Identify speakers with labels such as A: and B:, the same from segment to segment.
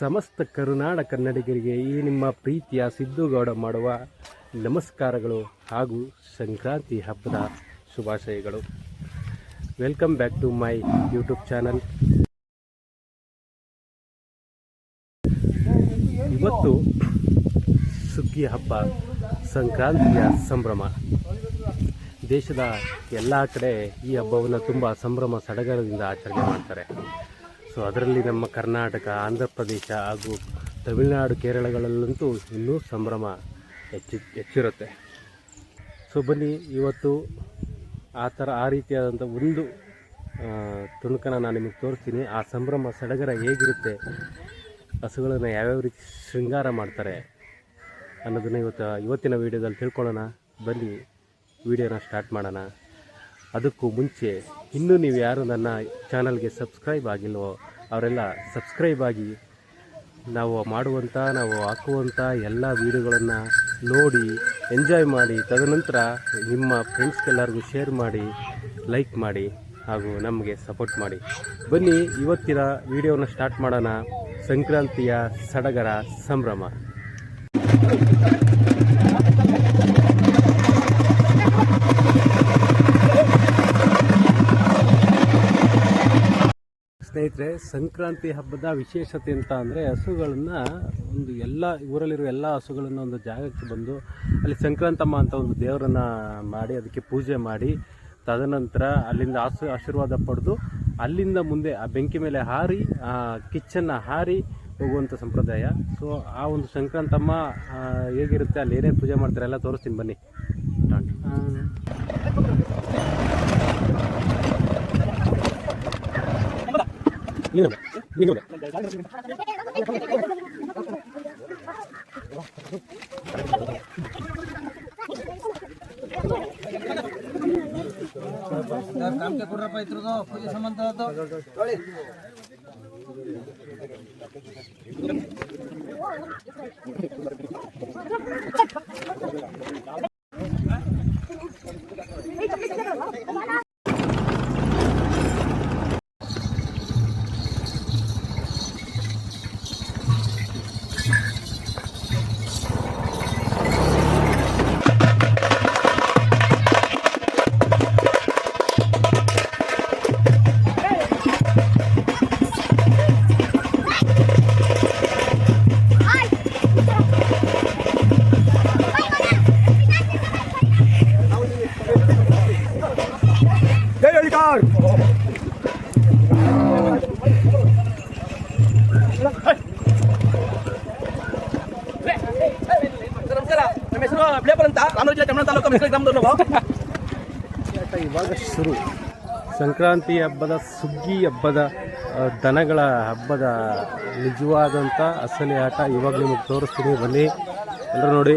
A: ಸಮಸ್ತ ಕರುನಾಡ ಕನ್ನಡಿಗರಿಗೆ ಈ ನಿಮ್ಮ ಪ್ರೀತಿಯ ಸಿದ್ದುಗೌಡ ಮಾಡುವ ನಮಸ್ಕಾರಗಳು ಹಾಗೂ ಸಂಕ್ರಾಂತಿ ಹಬ್ಬದ ಶುಭಾಶಯಗಳು. Welcome back to my YouTube channel ಇವತ್ತು ಸುಗ್ಗಿ ಹಬ್ಬ, ಸಂಕ್ರಾಂತಿಯ ಸಂಭ್ರಮ. ದೇಶದ ಎಲ್ಲ ಕಡೆ ಈ ಹಬ್ಬವನ್ನು ತುಂಬ ಸಂಭ್ರಮ ಸಡಗರದಿಂದ ಆಚರಣೆ ಮಾಡ್ತಾರೆ. ಸೊ ಅದರಲ್ಲಿ ನಮ್ಮ ಕರ್ನಾಟಕ, ಆಂಧ್ರ ಪ್ರದೇಶ ಹಾಗೂ ತಮಿಳುನಾಡು ಕೇರಳಗಳಲ್ಲಂತೂ ಇನ್ನೂ ಸಂಭ್ರಮ ಹೆಚ್ಚು, ಹೆಚ್ಚಿರುತ್ತೆ. ಸೊ ಬನ್ನಿ, ಇವತ್ತು ಆ ಥರ, ಆ ರೀತಿಯಾದಂಥ ಒಂದು ತುಣುಕನ ನಾನು ನಿಮಗೆ ತೋರಿಸ್ತೀನಿ. ಆ ಸಂಭ್ರಮ ಸಡಗರ ಹೇಗಿರುತ್ತೆ, ಹಸುಗಳನ್ನು ಯಾವ್ಯಾವ ರೀತಿ ಶೃಂಗಾರ ಮಾಡ್ತಾರೆ ಅನ್ನೋದನ್ನು ಇವತ್ತು, ಇವತ್ತಿನ ವೀಡಿಯೋದಲ್ಲಿ ತಿಳ್ಕೊಳ್ಳೋಣ. ಬನ್ನಿ ವಿಡಿಯೋನ ಸ್ಟಾರ್ಟ್ ಮಾಡೋಣ. ಅದಕ್ಕೂ ಮುಂಚೆ ಇನ್ನೂ ನೀವು ಯಾರು ನನ್ನ ಚಾನಲ್ಗೆ ಸಬ್ಸ್ಕ್ರೈಬ್ ಆಗಿಲ್ವೋ ಅವರೆಲ್ಲ ಸಬ್ಸ್ಕ್ರೈಬ್ ಆಗಿ ನಾವು ಮಾಡುವಂಥ ನಾವು ಹಾಕುವಂಥ ಎಲ್ಲ ವೀಡಿಯೋಗಳನ್ನು ನೋಡಿ, ಎಂಜಾಯ್ ಮಾಡಿ, ತದನಂತರ ನಿಮ್ಮ ಫ್ರೆಂಡ್ಸ್ಗೆಲ್ಲರಿಗೂ ಶೇರ್ ಮಾಡಿ, ಲೈಕ್ ಮಾಡಿ ಹಾಗೂ ನಮಗೆ ಸಪೋರ್ಟ್ ಮಾಡಿ. ಬನ್ನಿ, ಇವತ್ತಿನ ವಿಡಿಯೋನ ಸ್ಟಾರ್ಟ್ ಮಾಡೋಣ. ಸಂಕ್ರಾಂತಿಯ ಸಡಗರ ಸಂಭ್ರಮ. ಸ್ನೇಹಿತರೆ ಸಂಕ್ರಾಂತಿ ಹಬ್ಬದ ವಿಶೇಷತೆ ಅಂತ ಅಂದರೆ ಹಸುಗಳನ್ನು ಒಂದು ಎಲ್ಲ ಊರಲ್ಲಿರುವ ಎಲ್ಲ ಹಸುಗಳನ್ನು ಒಂದು ಜಾಗಕ್ಕೆ ಬಂದು ಅಲ್ಲಿ ಸಂಕ್ರಾಂತಮ್ಮ ಅಂತ ಒಂದು ದೇವರನ್ನು ಮಾಡಿ ಅದಕ್ಕೆ ಪೂಜೆ ಮಾಡಿ ತದನಂತರ ಅಲ್ಲಿಂದ ಆಶೀರ್ ಆಶೀರ್ವಾದ ಪಡೆದು ಅಲ್ಲಿಂದ ಮುಂದೆ ಆ ಬೆಂಕಿ ಮೇಲೆ ಹಾರಿ ಆ ಕಿಚ್ಚನ್ನು ಹಾರಿ ಹೋಗುವಂಥ ಸಂಪ್ರದಾಯ. ಸೊ ಆ ಒಂದು ಸಂಕ್ರಾಂತಮ್ಮ ಹೇಗಿರುತ್ತೆ ಅಲ್ಲಿ ಏನೇನು ಪೂಜೆ ಮಾಡ್ತಾರೆ ಎಲ್ಲ ತೋರಿಸ್ತೀನಿ ಬನ್ನಿ.
B: ಕಾಮ್ಕೆ ಕೊಡ್ರಪ್ಪ ಇದ್ರದ್ದು ಪೂಜೆ ಸಂಬಂಧ ನಮಸ್ಕಾರ ಹೆಸರು ಬಿಳೇಪಲ್ ಅಂತ ರಾಮನಗರ ಜಿಲ್ಲೆ ಕನ್ನಡ ತಾಲೂಕು ಮೆಸರ ಗ್ರಾಮದವ್ರು
A: ಇವಾಗ ಶುರು. ಸಂಕ್ರಾಂತಿ ಹಬ್ಬದ ಸುಗ್ಗಿ ಹಬ್ಬದ ದನಗಳ ಹಬ್ಬದ ನಿಜವಾದಂಥ ಅಸಲಿ ಆಟ ಇವಾಗ ನಿಮಗೆ ತೋರಿಸ್ತೀನಿ. ಬನ್ನಿ. ಎಲ್ಲರೂ ನೋಡಿ.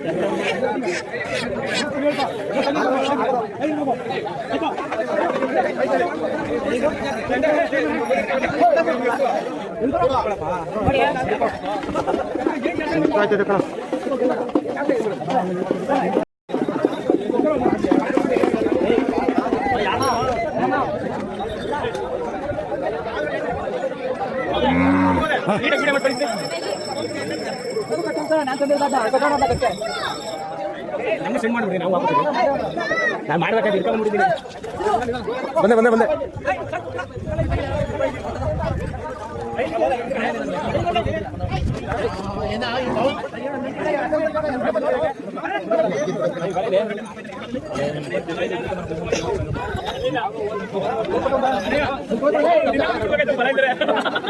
A: 迎えててから。
B: ನಮ್ಗೆ ಸೆಂಡ್ ಮಾಡ್ಬಿಡಿ ನಾವು ಹಾಕ್ಬಿಡ್ತೀವಿ ನಾನು ಮಾಡ್ಬೇಕಾದ್ರೆ ಇಟ್ಕೊಂಡ್ಬಿಟ್ಟಿದ್ದೀನಿ
A: ಬಂದೆ ಬಂದೆ ಬಂದೆ.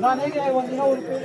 C: ನಾನು ಹೇಗೆ ಒಂದು ದಿನ ಉಡುಪಿ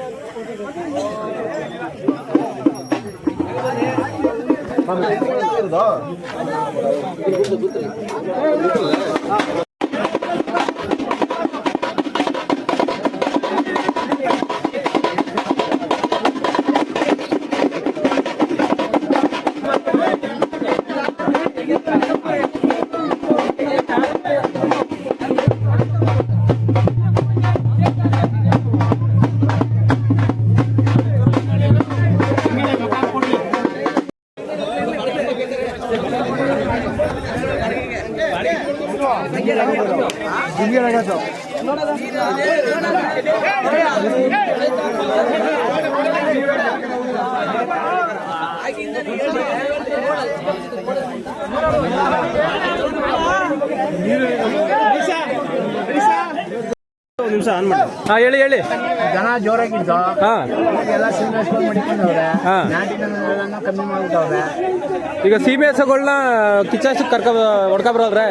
B: ನಿಮಿಷ ಆನ್ ಮಾಡಿ.
A: ಹಾಂ ಹೇಳಿ ಹೇಳಿ.
C: ಜನ ಜೋರಾಗಿದ್ದು.
A: ಹಾಂ.
C: ಎಲ್ಲ ಸಿಂಗರ್ಸ್ಗಳು ಮಡಿಕೊಂಡವ್ರೆ.
A: ಹಾ.
C: ನಾಟಿನ ಕಮ್ಮಿ ಮಾಡ್ಬಿಟ್ಟವ್ರೆ.
A: ಈಗ ಸೀಮೆ ಹಸುಗಳನ್ನ ಕಿಚ್ಚಾಸಕ್ಕೆ ಕರ್ಕೊ ಹೊಡ್ಕೊಬರಲ್ರೆ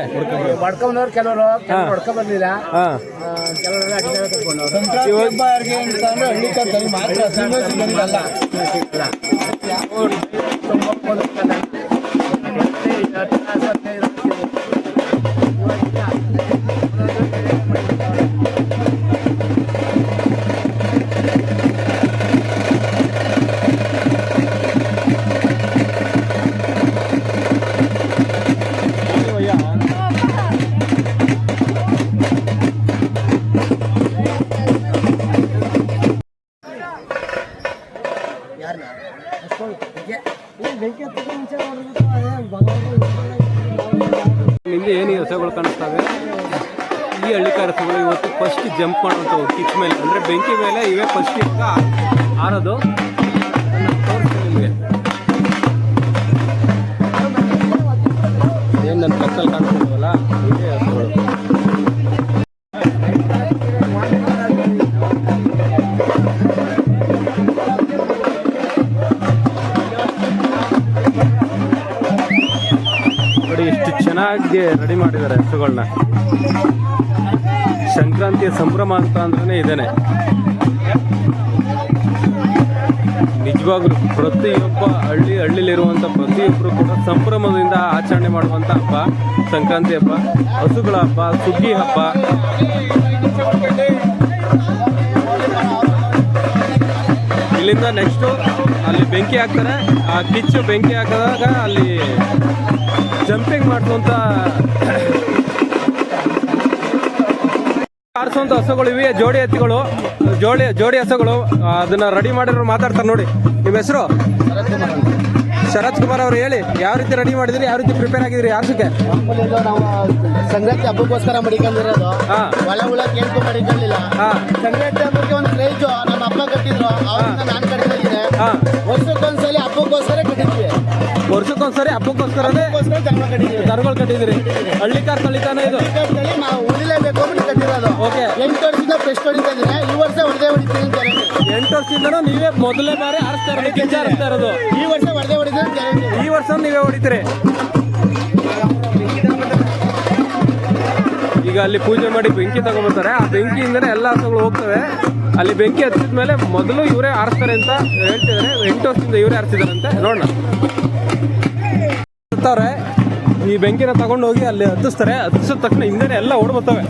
C: ಹೊಡ್ಕೊಂಡವ್ರು ಕೆಲವರು
A: ಹಾ.
C: ಹೊಡ್ಕೊ ಹಾ.
A: ಹಾಂ
C: ಕೆಲವರೆಲ್ಲ ಅಡಿಗೆ ಮಾತ್ರ
A: Thank you. ಕಾಣಿಸ್ತವೆ. ಈ ಹಳ್ಳಿ ಕಾರ್ಯಕ್ರಮಗಳು ಇವತ್ತು ಫಸ್ಟ್ ಜಂಪ್ ಮಾಡುವಂಥವು ಕಿಚ್ ಮೇಲೆ, ಅಂದರೆ ಬೆಂಕಿ ಮೇಲೆ ಇವೇ ಫಸ್ಟ್ ಈಗ ಆರೋದು. ತೋರಿಸ್ತೀನಿ ನಿಮಗೆ. ಏನು ನನ್ನ ಪಕ್ಕದಲ್ಲಿ ಕಾಣಿಸ್ತಿದ್ವಲ್ಲ ಇವೇ ಹಸುಗಳು ಚೆನ್ನಾಗಿ ರೆಡಿ ಮಾಡಿದ್ದಾರೆ ಹಸುಗಳನ್ನ ಸಂಕ್ರಾಂತಿಯ ಸಂಭ್ರಮ ಅಂತ ಅಂದ್ರೆ ಇದೇನೆ. ನಿಜವಾಗ್ಲೂ ಪ್ರತಿಯೊಬ್ಬ ಹಳ್ಳಿ ಹಳ್ಳಿಲಿರುವಂಥ ಪ್ರತಿಯೊಬ್ಬರು ಕೂಡ ಸಂಭ್ರಮದಿಂದ ಆಚರಣೆ ಮಾಡುವಂಥ ಹಬ್ಬ, ಸಂಕ್ರಾಂತಿ ಹಬ್ಬ, ಹಸುಗಳ ಹಬ್ಬ, ಸುಗ್ಗಿ ಹಬ್ಬ. ಇಲ್ಲಿಂದ ನೆಕ್ಸ್ಟು ಅಲ್ಲಿ ಬೆಂಕಿ ಹಾಕ್ತಾರೆ. ಆ ಕಿಚ್ಚು ಬೆಂಕಿ ಹಾಕಿದಾಗ ಅಲ್ಲಿ ಜಂಪಿಂಗ್ ಮಾಡುವಂತ ಆರಿಸುವಂತ ಹಸುಗಳು ಇವೆ, ಜೋಡಿ ಎತ್ತಿಗಳು ಜೋಡಿ ಜೋಡಿ ಹಸುಗಳು ಅದನ್ನ ರೆಡಿ ಮಾಡಿರೋ ಮಾತಾಡ್ತಾರೆ ನೋಡಿ. ನಿಮ್ಮ ಹೆಸರು? ಶರತ್ ಕುಮಾರ್ ಅವರು ಹೇಳಿ ಯಾವ ರೀತಿ ರೆಡಿ ಮಾಡಿದ್ರಿ ಯಾವ ರೀತಿ ಪ್ರಿಪೇರ್ ಆಗಿದ್ರಿ ಯಾರ್ಸಕ್ಕೆ?
C: ಇದು ನಾವು ಸಂಕ್ರಾಂತಿ ಹಬ್ಬಕ್ಕೋಸ್ಕರ ಮಡಿಕೊಂಡಿರೋದು. ಒಳ ಮಡಿಕೊಂಡಿಲ್ಲ.
A: ಹಾ.
C: ಸಂಕ್ರಾಂತಿ ಹಬ್ಬಕ್ಕೆ ಒಂದು ಕ್ರೇಜು ನಮ್ಮ ಅಪ್ಪ ಕಟ್ಟಿದ್ರು. ಅವರಿಂದ ನಾನು ಕಟ್ಟಿದ್ದೀನಿ
A: ಹಾ.
C: ವರ್ಷಕ್ಕೊಂದ್ಸಲಿ ಹಬ್ಬಕ್ಕೋಸ್ಕರ ಕಟ್ಟಿದ್ವಿ.
A: ವರ್ಷಕ್ಕೊಂದ್ಸರಿ
C: ಹಬ್ಬಕ್ಕೋಸ್ಕರ ಜನ್ಮ
A: ಕಟ್ಟಿದ್ರಿ ಹಳ್ಳಿ ಕಾರ್ ಕಳಿತಾನೆ ಇದು?
C: ಕ್ರಿಕೆಟ್ನಲ್ಲಿ ನಾವು ಉಳಿಲೇಬೇಕು ಅಂತ ಕಟ್ಟಿರೋದು.
A: ಓಕೆ
C: ಎಂಟು ವರ್ಷದಿಂದ ಫ್ರೆಶ್ ಹೊಡಿತಾ ಇದ್ದೀನಿ. ಈ ವರ್ಷ ಹೊಡೆದೇ ಹೊಡಿತೀನಿ.
A: ವರ್ಷದಿಂದನೂ ನೀವೇ ಮೊದಲೇ ಬಾರಿ ಆರಿಸ್ತಾ ಇರೋದು ಇರೋದು.
C: ಈ ವರ್ಷ ಹೊಡೆದೇ
A: ಈ ವರ್ಷ ನೀವೇ ಹೊಡಿತೀರಿ. ಈಗ ಅಲ್ಲಿ ಪೂಜೆ ಮಾಡಿ ಬೆಂಕಿ ತಗೊಂಡ್ಬರ್ತಾರೆ. ಆ ಬೆಂಕಿಯಿಂದನೇ ಎಲ್ಲ ಹಸುಗಳು ಹೋಗ್ತವೆ. ಅಲ್ಲಿ ಬೆಂಕಿ ಹತ್ತಿದ ಮೇಲೆ ಮೊದಲು ಇವರೇ ಆರಿಸ್ತಾರೆ ಅಂತ ಹೇಳ್ತಿದ್ದಾರೆ. ಎಂಟು ವರ್ಷದಿಂದ ಇವರೇ ಆರಿಸಿದಾರಂತೆ ನೋಡೋಣ. ಈ ಬೆಂಕಿನ ತಗೊಂಡು ಹೋಗಿ ಅಲ್ಲಿ ಹತ್ತಿಸ್ತಾರೆ. ಹತ್ತಿಸಿದ ತಕ್ಷಣ ಹಿಂದೆ ಎಲ್ಲ ಓಡ್ಬರ್ತವೆ.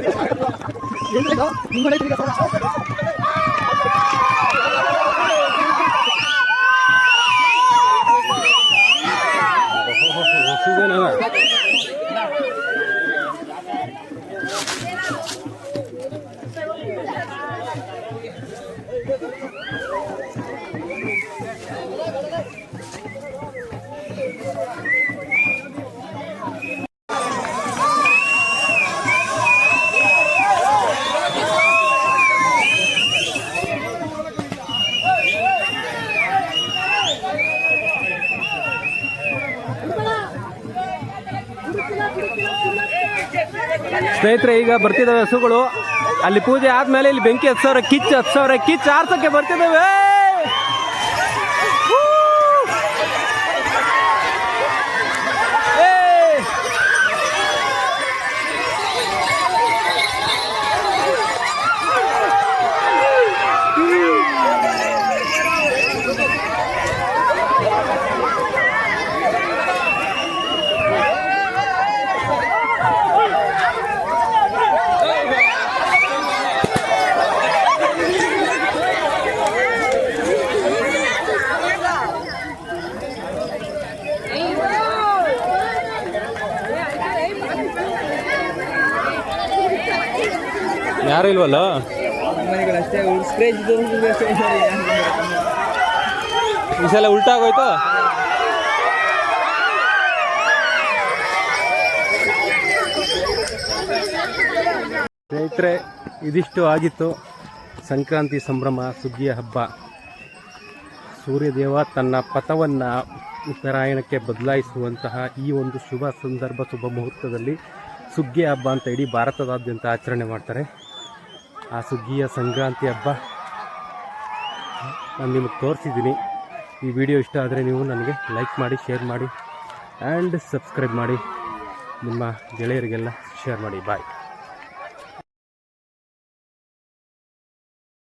A: 얘들아, 인간의 소리가 돌아. ಸ್ನೇಹಿತರೆ, ಈಗ ಬರ್ತಿದ್ದಾವೆ ಹಸುಗಳು. ಅಲ್ಲಿ ಪೂಜೆ ಆದ್ಮೇಲೆ ಇಲ್ಲಿ ಬೆಂಕಿ ಹತ್ತು ಸಾವಿರ ಕಿಚ್ಚು ಹತ್ತು ಸಾವಿರ ಕಿಚ್ಚು ಆರ್ಸಕ್ಕೆ ಬರ್ತಿದ್ದಾವೆ ಯಾರು ಇಲ್ವಲ್ಲ? ಈ ಸಲ ಉಲ್ಟಾ ಆಗೋಯ್ತು ಸ್ನೇಹಿತರೆ ಇದಿಷ್ಟು ಆಗಿತ್ತು ಸಂಕ್ರಾಂತಿ ಸಂಭ್ರಮ ಸುಗ್ಗಿಯ ಹಬ್ಬ. ಸೂರ್ಯದೇವ ತನ್ನ ಪಥವನ್ನು ಉತ್ತರಾಯಣಕ್ಕೆ ಬದಲಾಯಿಸುವಂತಹ ಈ ಒಂದು ಶುಭ ಸಂದರ್ಭ ಶುಭ ಮುಹೂರ್ತದಲ್ಲಿ ಸುಗ್ಗಿ ಹಬ್ಬ ಅಂತ ಇಡೀ ಭಾರತದಾದ್ಯಂತ ಆಚರಣೆ ಮಾಡ್ತಾರೆ. ಆ ಸುಗ್ಗಿಯ ಸಂಕ್ರಾಂತಿ ಹಬ್ಬ. ನಾನು ನಿಮಗೆ ತೋರಿಸಿದ್ದೀನಿ. ಈ ವಿಡಿಯೋ ಇಷ್ಟ ಆದರೆ ನೀವು ನನಗೆ ಲೈಕ್ ಮಾಡಿ ಶೇರ್ ಮಾಡಿ ಆ್ಯಂಡ್ ಸಬ್ಸ್ಕ್ರೈಬ್ ಮಾಡಿ. ನಿಮ್ಮ ಗೆಳೆಯರಿಗೆಲ್ಲ ಶೇರ್ ಮಾಡಿ. ಬಾಯ್